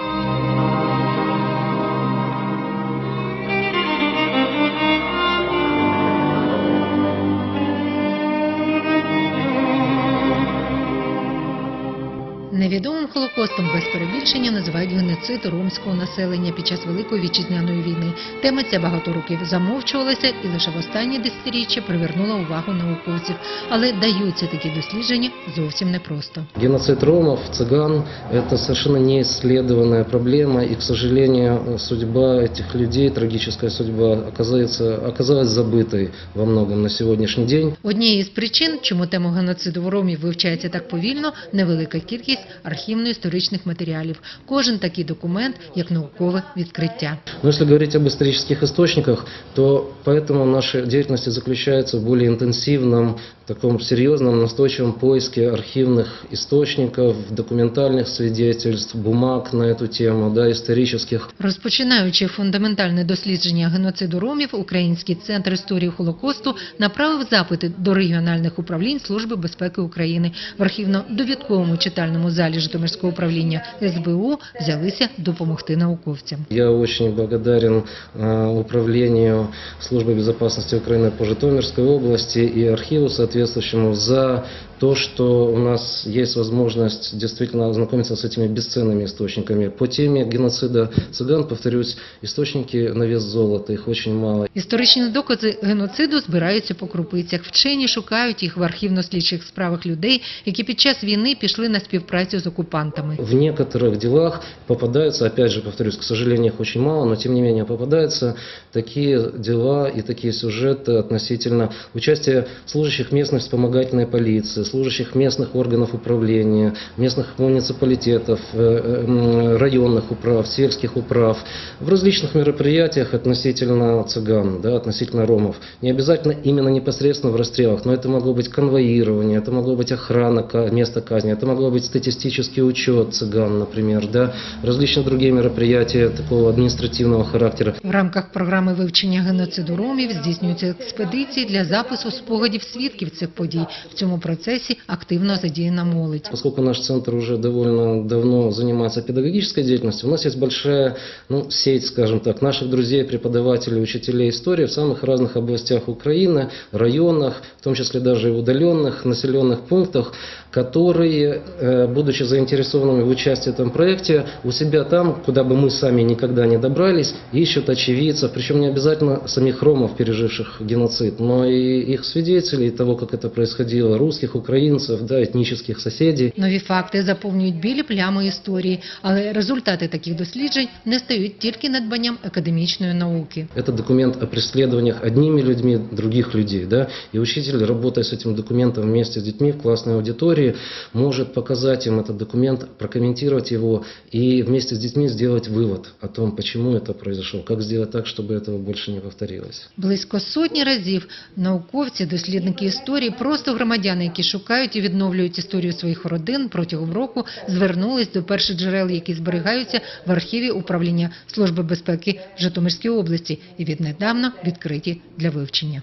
Thank you. Невідомим Холокостом без перебільшення називають геноцид ромського населення під час Великої вітчизняної війни. Тема ця багато років замовчувалася і лише в останні десятиріччя привернула увагу науковців. Але даються такі дослідження зовсім непросто. Геноцид ромов, цыган – это совершенно неисследованная проблема, и, к сожалению, судьба этих людей, трагическая судьба, оказывается, оказалась забытой во многом на сегодняшний день. Однією з причин, чому тему геноциду в ромів вивчається так повільно, невелика кількість архівно-історичних матеріалів. Кожен такий документ як наукове відкриття. Но если говорить об исторических источниках, то поэтому наша деятельность и заключается в более интенсивном, таком серьезном, настойчивом поиске архивных источников, документальных свидетельств, бумаг на эту тему, да, исторических. Розпочинаючи фундаментальне дослідження геноциду ромів, Український центр історії Холокосту направив запити до регіональних управлінь Служби безпеки України. В архівно-довідковому читальному залі Житомирського управління СБУ взялися допомогти науковцям. Я очень благодарен э, управлению службы безопасности Украины по Житомирской области и архиву соответствующему за то, что у нас есть возможность действительно ознакомиться с этими бесценными источниками. По теме геноцида цыган, повторюсь, источники на вес золота, их очень мало. Історичні докази геноциду збираються по крупицях. Вчені шукають їх в архівно-слідчих справах людей, які під час війни пішли на співпрацю з окупантами. В некоторых делах попадаются, опять же, повторюсь, к сожалению, их очень мало, но тем не менее попадаются такие дела и такие сюжеты относительно участия служащих местной вспомогательной полиции, служащих местных органов управления, местных муниципалитетов, э, э, м, районных управ, сельских управ, в различных мероприятиях относительно цыган, да, относительно ромов. Не обязательно именно непосредственно в расстрелах, но это могло быть конвоирование, это могло быть охрана ка- места казни, это могло быть статистический учет цыган, например, да, различные другие мероприятия такого административного характера. В рамках програми вивчення геноциду ромів здійснюються експедиції для запису спогадів свідків цих подій. В цьому процесі активно задіяна молодь. Поскольку наш центр уже довольно давно занимается педагогической деятельностью, у нас есть большая ну, сеть, скажем так, наших друзей, преподавателей, учителей истории в самых разных областях Украины, районах, в том числе даже и удаленных населенных пунктах, которые, э, будучи заинтересованными в участии в этом проекте, у себя там, куда бы мы сами никогда не добрались, ищут очевидцев, причем не обязательно самих ромов, переживших геноцид, но и их свидетелей того, как это происходило, русских, украинцев, да, этнических соседей. Нові факти заповнюють білі плями історії, але результати таких досліджень не стають тільки надбанням академічної науки. Это документ о преследованиях одними людьми других людей. Да? И учитель, работая с этим документом вместе с детьми в классной аудитории, может показать им этот документ, прокомментировать его и вместе с детьми сделать вывод о том, почему это произошло, как сделать так, чтобы этого больше не повторилось. Близько сотні разів науковці, дослідники історії, просто громадяни, які шукають і відновлюють історію своїх родин протягом року, звернулись до перших джерел, які зберігаються в архіві управління Служби безпеки Житомирської області і віднедавна відкриті для вивчення.